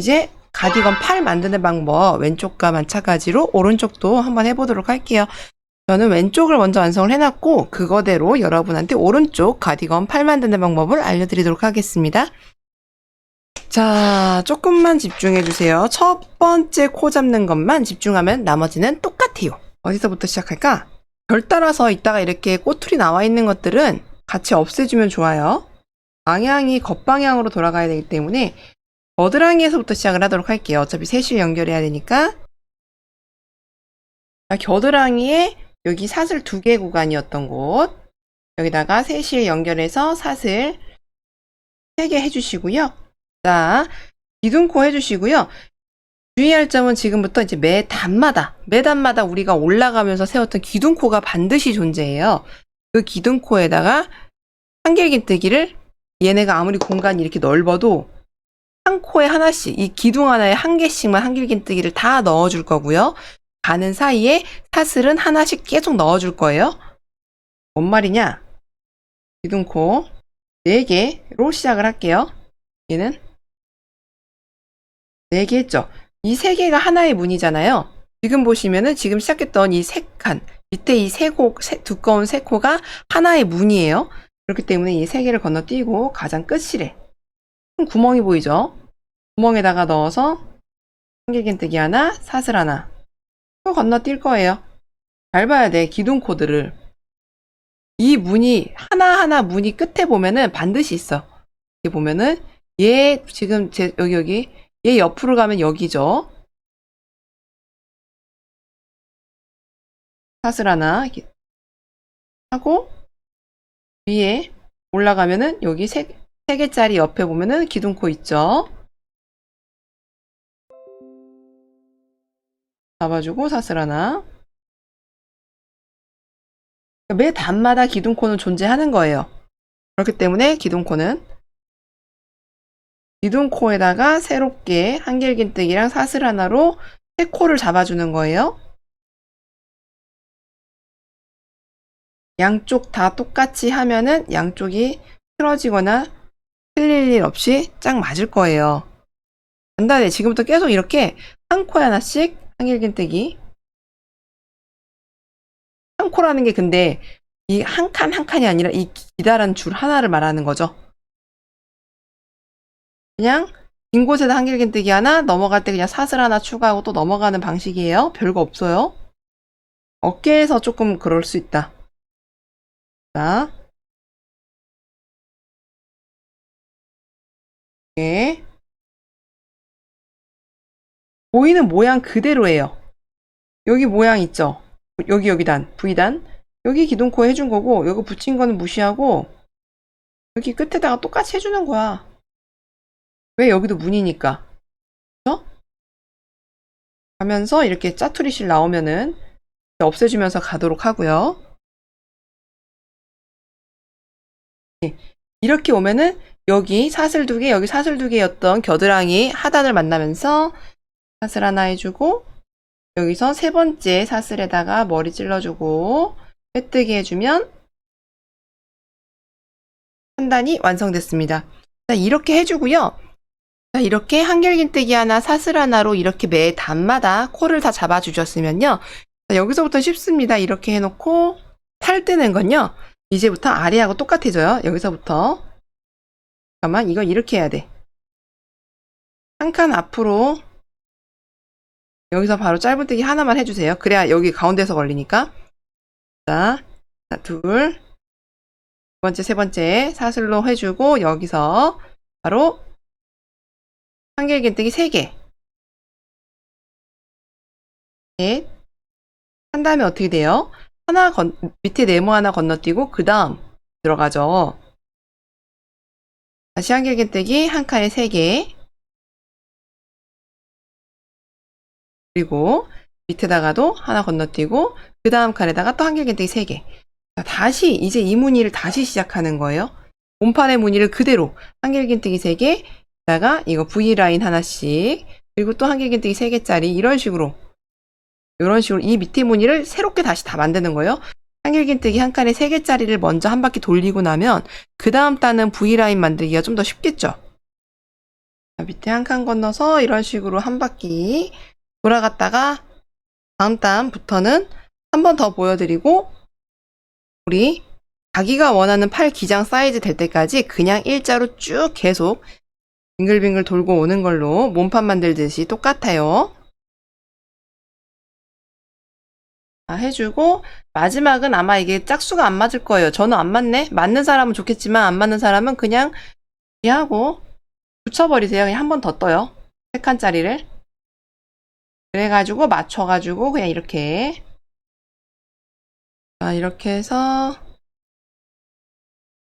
이제 가디건 팔 만드는 방법 왼쪽과 마찬가지로 오른쪽도 한번 해보도록 할게요. 저는 왼쪽을 먼저 완성을 해놨고 그거대로 여러분한테 오른쪽 가디건 팔 만드는 방법을 알려드리도록 하겠습니다. 자, 조금만 집중해 주세요. 첫 번째 코 잡는 것만 집중하면 나머지는 똑같아요. 어디서부터 시작할까? 별 따라서 이따가 이렇게 꼬투리 나와 있는 것들은 같이 없애주면 좋아요. 방향이 겉방향으로 돌아가야 되기 때문에 겨드랑이에서부터 시작을 하도록 할게요. 어차피 셋이 연결해야 되니까. 자, 겨드랑이에 여기 사슬 두 개 구간이었던 곳. 여기다가 셋이 연결해서 사슬 세 개 해주시고요. 자, 기둥코 해주시고요. 주의할 점은 지금부터 이제 매 단마다, 매 단마다 우리가 올라가면서 세웠던 기둥코가 반드시 존재해요. 그 기둥코에다가 한길긴뜨기를 얘네가 아무리 공간이 이렇게 넓어도 한 코에 하나씩, 이 기둥 하나에 한 개씩만 한길긴뜨기를 다 넣어줄 거고요. 가는 사이에 사슬은 하나씩 계속 넣어줄 거예요. 뭔 말이냐? 기둥코 4개로 시작을 할게요. 얘는 4개 했죠? 이세 개가 하나의 문이잖아요. 지금 보시면은 지금 시작했던 이 세 칸, 밑에 이 세 코, 세- 두꺼운 세 코가 하나의 문이에요. 그렇기 때문에 이 세 개를 건너뛰고 가장 끝이래. 구멍이 보이죠? 구멍에다가 넣어서 한길긴뜨기 하나, 사슬 하나. 또 건너뛸 거예요. 잘 봐야 돼, 기둥 코드를. 이 문이, 하나하나 문이 끝에 보면은 반드시 있어. 이렇게 보면은, 얘, 지금 제, 여기, 여기, 얘 옆으로 가면 여기죠. 사슬 하나 하고 위에 올라가면은 여기 세, 세 개짜리 옆에 보면은 기둥코 있죠. 잡아주고 사슬 하나. 매 단마다 기둥코는 존재하는 거예요. 그렇기 때문에 기둥코는 기둥코에다가 새롭게 한길긴뜨기랑 사슬 하나로 세 코를 잡아주는 거예요. 양쪽 다 똑같이 하면은 양쪽이 틀어지거나 틀릴 일 없이 짝 맞을 거예요. 간단해. 지금부터 계속 이렇게 한 코에 하나씩 한길긴 뜨기. 한 코라는 게 근데 이 한 칸 한 칸이 아니라 이 기다란 줄 하나를 말하는 거죠. 그냥 긴 곳에다 한길긴 뜨기 하나 넘어갈 때 그냥 사슬 하나 추가하고 또 넘어가는 방식이에요. 별거 없어요. 어깨에서 조금 그럴 수 있다. 자. 예. 보이는 모양 그대로예요. 여기 모양 있죠? 여기 여기 단, V단. 여기 기둥코 해준 거고, 여기 붙인 거는 무시하고, 여기 끝에다가 똑같이 해주는 거야. 왜 여기도 문이니까. 그죠? 하면서 이렇게 짜투리실 나오면은 없애주면서 가도록 하고요. 네. 이렇게 오면은 여기 사슬 두 개, 여기 사슬 두 개였던 겨드랑이 하단을 만나면서 사슬 하나 해주고 여기서 세 번째 사슬에다가 머리 찔러주고 빼뜨기 해주면 한 단이 완성됐습니다. 자, 이렇게 해주고요. 자, 이렇게 한결긴뜨기 하나, 사슬 하나로 이렇게 매 단마다 코를 다 잡아주셨으면요. 자, 여기서부터 쉽습니다. 이렇게 해놓고 팔 뜨는 건요. 이제부터 아래하고 똑같아져요. 여기서부터. 잠깐만, 이거 이렇게 해야 돼. 한 칸 앞으로 여기서 바로 짧은뜨기 하나만 해주세요. 그래야 여기 가운데서 걸리니까. 자, 자, 둘, 두 번째, 세 번째 사슬로 해주고 여기서 바로 한길긴뜨기 세 개. 넷. 한 다음에 어떻게 돼요? 하나 건, 밑에 네모 하나 건너뛰고 그 다음 들어가죠. 다시 한길긴뜨기 한 칸에 세 개. 그리고 밑에다가도 하나 건너뛰고 그 다음 칸에다가 또 한길긴뜨기 세 개. 자, 다시 이제 이 무늬를 다시 시작하는 거예요. 몸판의 무늬를 그대로 한길긴뜨기 세 개, 다가 이거 V라인 하나씩 그리고 또 한길긴뜨기 세 개짜리 이런 식으로 이런 식으로 이 밑에 무늬를 새롭게 다시 다 만드는 거예요. 한길긴뜨기 한 칸에 세 개짜리를 먼저 한 바퀴 돌리고 나면 그 다음 단은 V라인 만들기가 좀 더 쉽겠죠. 자, 밑에 한 칸 건너서 이런 식으로 한 바퀴 돌아갔다가 다음 단부터는 한 번 더 보여드리고 우리 자기가 원하는 팔 기장 사이즈 될 때까지 그냥 일자로 쭉 계속 빙글빙글 돌고 오는 걸로 몸판 만들듯이 똑같아요. 해주고 마지막은 아마 이게 짝수가 안 맞을 거예요. 저는 안 맞네. 맞는 사람은 좋겠지만 안 맞는 사람은 그냥 하고 붙여버리세요. 그냥 한 번 더 떠요. 세 칸짜리를. 그래가지고 맞춰가지고 그냥 이렇게 자, 이렇게 해서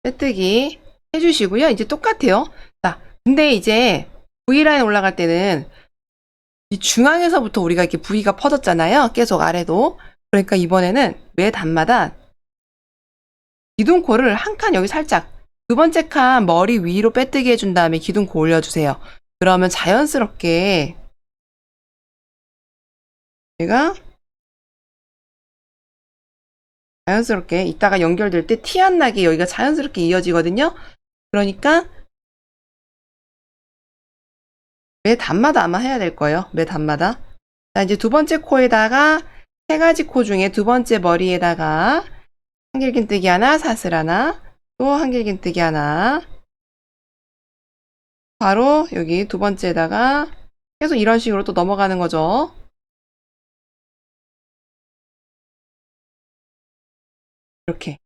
빼뜨기 해주시고요. 이제 똑같아요. 자, 근데 이제 V라인 올라갈 때는 이 중앙에서부터 우리가 이렇게 V가 퍼졌잖아요. 계속 아래도. 그러니까 이번에는 매 단마다 기둥코를 한 칸 여기 살짝 두 번째 칸 머리 위로 빼뜨기 해준 다음에 기둥코 올려주세요. 그러면 자연스럽게 얘가 자연스럽게 이따가 연결될 때 티 안 나게 여기가 자연스럽게 이어지거든요. 그러니까 매 단마다 아마 해야 될 거예요. 매 단마다. 자, 이제 두 번째 코에다가 세 가지 코 중에 두 번째 머리에다가 한길긴뜨기 하나, 사슬 하나, 또 한길긴뜨기 하나. 바로 여기 두 번째에다가 계속 이런 식으로 또 넘어가는 거죠. 이렇게.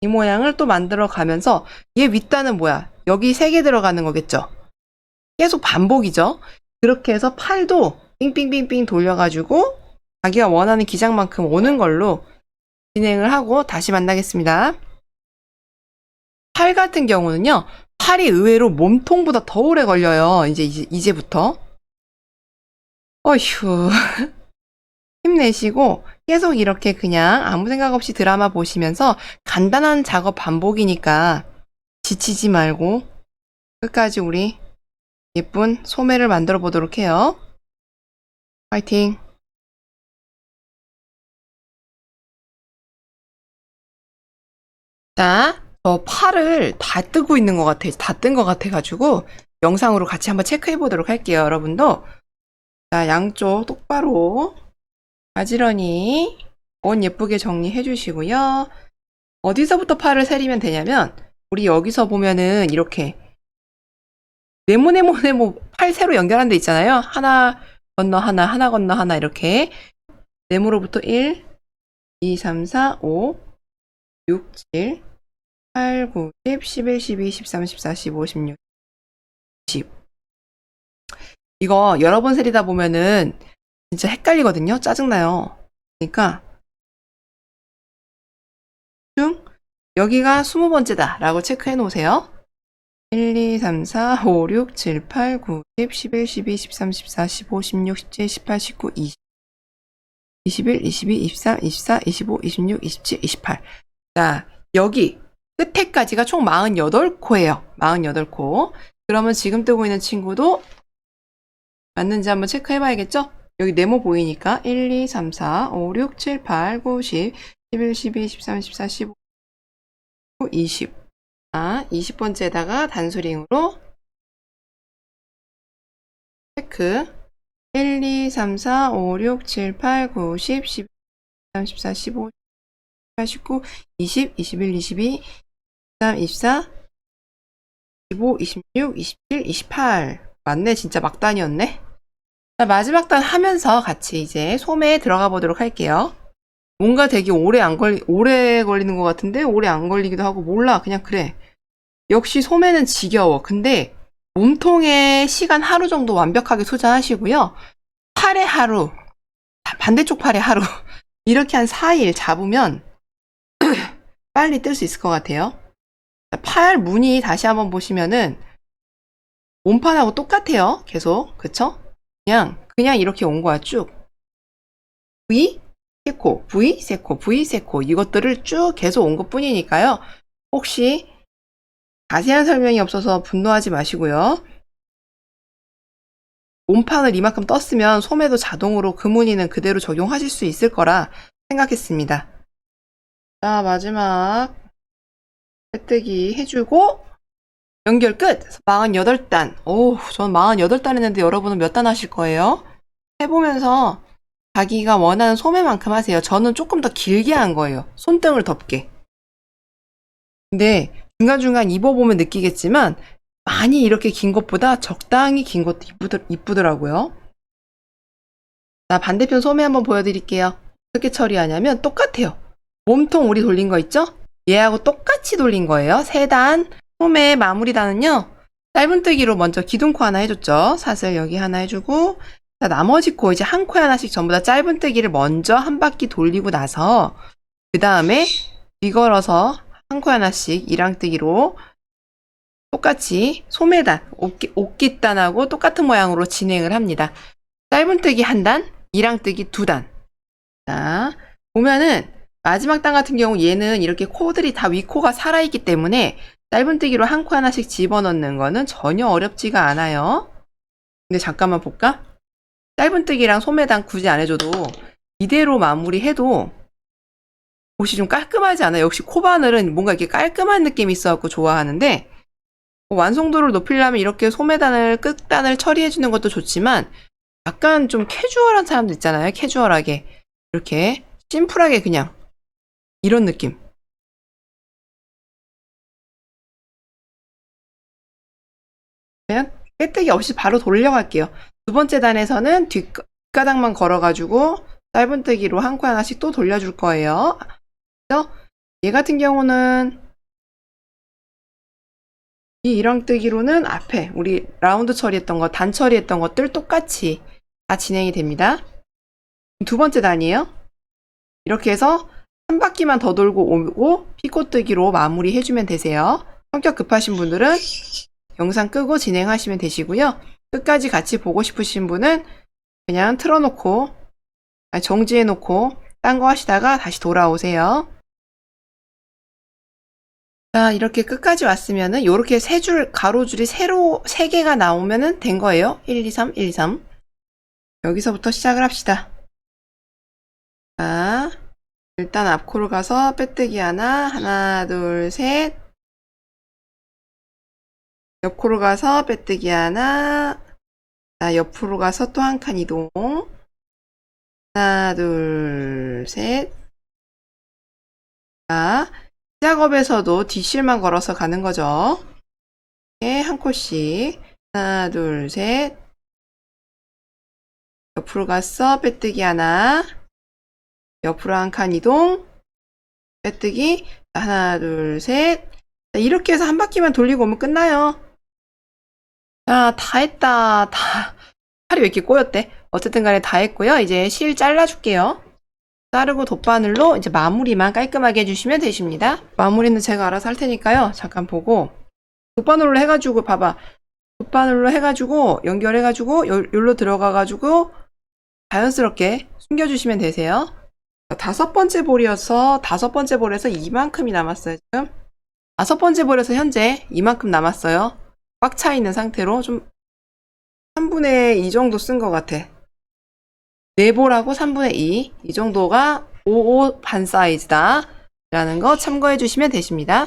이 모양을 또 만들어 가면서 얘 윗단은 뭐야? 여기 세 개 들어가는 거겠죠? 계속 반복이죠? 그렇게 해서 팔도 삥삥삥삥 돌려가지고 자기가 원하는 기장만큼 오는 걸로 진행을 하고 다시 만나겠습니다. 팔 같은 경우는요, 팔이 의외로 몸통보다 더 오래 걸려요. 이제, 이제 이제 부터. 어휴. 힘내시고 계속 이렇게 그냥 아무 생각 없이 드라마 보시면서 간단한 작업 반복이니까 지치지 말고 끝까지 우리 예쁜 소매를 만들어 보도록 해요. 파이팅! 자, 저 팔을 다 뜨고 있는 것 같아. 다 뜬 것 같아가지고 영상으로 같이 한번 체크해 보도록 할게요. 여러분도. 자, 양쪽 똑바로 가지런히 옷 예쁘게 정리해 주시고요. 어디서부터 팔을 세리면 되냐면 우리 여기서 보면은 이렇게 네모네모 네모 팔 세로 연결한 데 있잖아요. 하나 건너 하나, 하나 건너 하나 이렇게 네모로부터 1, 2, 3, 4, 5, 6, 7, 8, 9, 10, 11, 12, 13, 14, 15, 16, 10 이거 여러 번 세리다 보면은 진짜 헷갈리거든요. 짜증나요. 그러니까 중 여기가 20번째다 라고 체크해 놓으세요. 1, 2, 3, 4, 5, 6, 7, 8, 9, 10, 11, 12, 13, 14, 15, 16, 17, 18, 19, 20, 21, 22, 23, 24, 25, 26, 27, 28. 자, 여기 끝에까지가 총 48코예요. 48코. 그러면 지금 뜨고 있는 친구도 맞는지 한번 체크해 봐야겠죠? 여기 네모 보이니까 1, 2, 3, 4, 5, 6, 7, 8, 9, 10, 11, 12, 13, 14, 15, 20. 아, 20번째에다가 단수링으로 체크 1, 2, 3, 4, 5, 6, 7, 8, 9, 10, 11, 13, 14, 15, 18, 19, 20, 21, 22, 23, 24, 25, 26, 27, 28. 맞네. 진짜 막단이었네. 자, 마지막 단 하면서 같이 이제 소매에 들어가 보도록 할게요. 뭔가 되게 오래 안 걸리, 오래 걸리는 것 같은데, 오래 안 걸리기도 하고, 몰라. 그냥 그래. 역시 소매는 지겨워. 근데, 몸통에 시간 하루 정도 완벽하게 소장하시고요. 팔에 하루, 반대쪽 팔에 하루, 이렇게 한 4일 잡으면, 빨리 뜰 수 있을 것 같아요. 팔 무늬 다시 한번 보시면은, 몸판하고 똑같아요. 계속. 그쵸? 그냥, 그냥 이렇게 온 거야, 쭉. V, 세코, V, 세코, V, 세코. 이것들을 쭉 계속 온 것 뿐이니까요. 혹시 자세한 설명이 없어서 분노하지 마시고요. 몸판을 이만큼 떴으면 소매도 자동으로 그 무늬는 그대로 적용하실 수 있을 거라 생각했습니다. 자, 마지막 빼뜨기 해주고 연결 끝! 48단. 오, 전 48단 했는데 여러분은 몇 단 하실 거예요? 해보면서 자기가 원하는 소매만큼 하세요. 저는 조금 더 길게 한 거예요. 손등을 덮게. 근데 중간중간 입어보면 느끼겠지만 많이 이렇게 긴 것보다 적당히 긴 것도 이쁘더, 이쁘더라고요. 자, 반대편 소매 한번 보여드릴게요. 어떻게 처리하냐면 똑같아요. 몸통 우리 돌린 거 있죠? 얘하고 똑같이 돌린 거예요. 3단. 소매 마무리단은요. 짧은뜨기로 먼저 기둥코 하나 해줬죠. 사슬 여기 하나 해주고 자, 나머지 코 이제 한 코에 하나씩 전부 다 짧은뜨기를 먼저 한 바퀴 돌리고 나서 그 다음에 뒤걸어서 한 코에 하나씩 이랑뜨기로 똑같이 소매단, 옷기, 옷깃단하고 똑같은 모양으로 진행을 합니다. 짧은뜨기 한 단, 이랑뜨기 두 단. 자, 보면은 마지막 단 같은 경우 얘는 이렇게 코들이 다 위코가 살아있기 때문에 짧은뜨기로 한 코 하나씩 집어넣는 거는 전혀 어렵지가 않아요. 근데 잠깐만 볼까? 짧은뜨기랑 소매단 굳이 안 해줘도 이대로 마무리해도 옷이 좀 깔끔하지 않아요? 역시 코바늘은 뭔가 이렇게 깔끔한 느낌이 있어갖고 좋아하는데 뭐 완성도를 높이려면 이렇게 소매단을 끝단을 처리해주는 것도 좋지만 약간 좀 캐주얼한 사람들 있잖아요. 캐주얼하게 이렇게 심플하게 그냥 이런 느낌. 그냥 빼뜨기 없이 바로 돌려갈게요. 두 번째 단에서는 뒷가닥만 걸어가지고 짧은뜨기로 한 코 하나씩 또 돌려줄 거예요. 그래서 얘 같은 경우는 이 이랑뜨기로는 앞에 우리 라운드 처리했던 거, 단 처리했던 것들 똑같이 다 진행이 됩니다. 두 번째 단이에요. 이렇게 해서 한 바퀴만 더 돌고 오고 피코뜨기로 마무리 해주면 되세요. 성격 급하신 분들은 영상 끄고 진행하시면 되시고요. 끝까지 같이 보고 싶으신 분은 그냥 틀어놓고 아니, 정지해놓고 딴 거 하시다가 다시 돌아오세요. 자, 이렇게 끝까지 왔으면은 요렇게 세 줄 가로줄이 세로 세 개가 나오면은 된 거예요. 1, 2, 3, 1, 2, 3. 여기서부터 시작을 합시다. 자, 일단 앞코로 가서 빼뜨기 하나, 하나, 둘, 셋. 옆코로 가서 빼뜨기 하나. 자, 옆으로 가서 또 한 칸 이동. 하나, 둘, 셋. 자, 작업에서도 뒷실만 걸어서 가는 거죠. 이렇게 한 코씩. 하나, 둘, 셋. 옆으로 갔어. 빼뜨기 하나. 옆으로 한 칸 이동. 빼뜨기. 하나, 둘, 셋. 자, 이렇게 해서 한 바퀴만 돌리고 오면 끝나요. 자, 다 했다. 다. 팔이 왜 이렇게 꼬였대? 어쨌든 간에 다 했고요. 이제 실 잘라줄게요. 자르고 돗바늘로 이제 마무리만 깔끔하게 해주시면 되십니다. 마무리는 제가 알아서 할 테니까요. 잠깐 보고 돗바늘로 해가지고 봐봐. 돗바늘로 해가지고 연결해가지고 요- 여기로 들어가가지고 자연스럽게 숨겨주시면 되세요. 다섯 번째 볼이어서 다섯 번째 볼에서 이만큼이 남았어요 지금. 다섯 번째 볼에서 현재 이만큼 남았어요. 꽉 차 있는 상태로 좀 3분의 2 정도 쓴 것 같아. 네 볼하고 3분의 2. 이 정도가 55반 사이즈다. 라는 거 참고해 주시면 되십니다.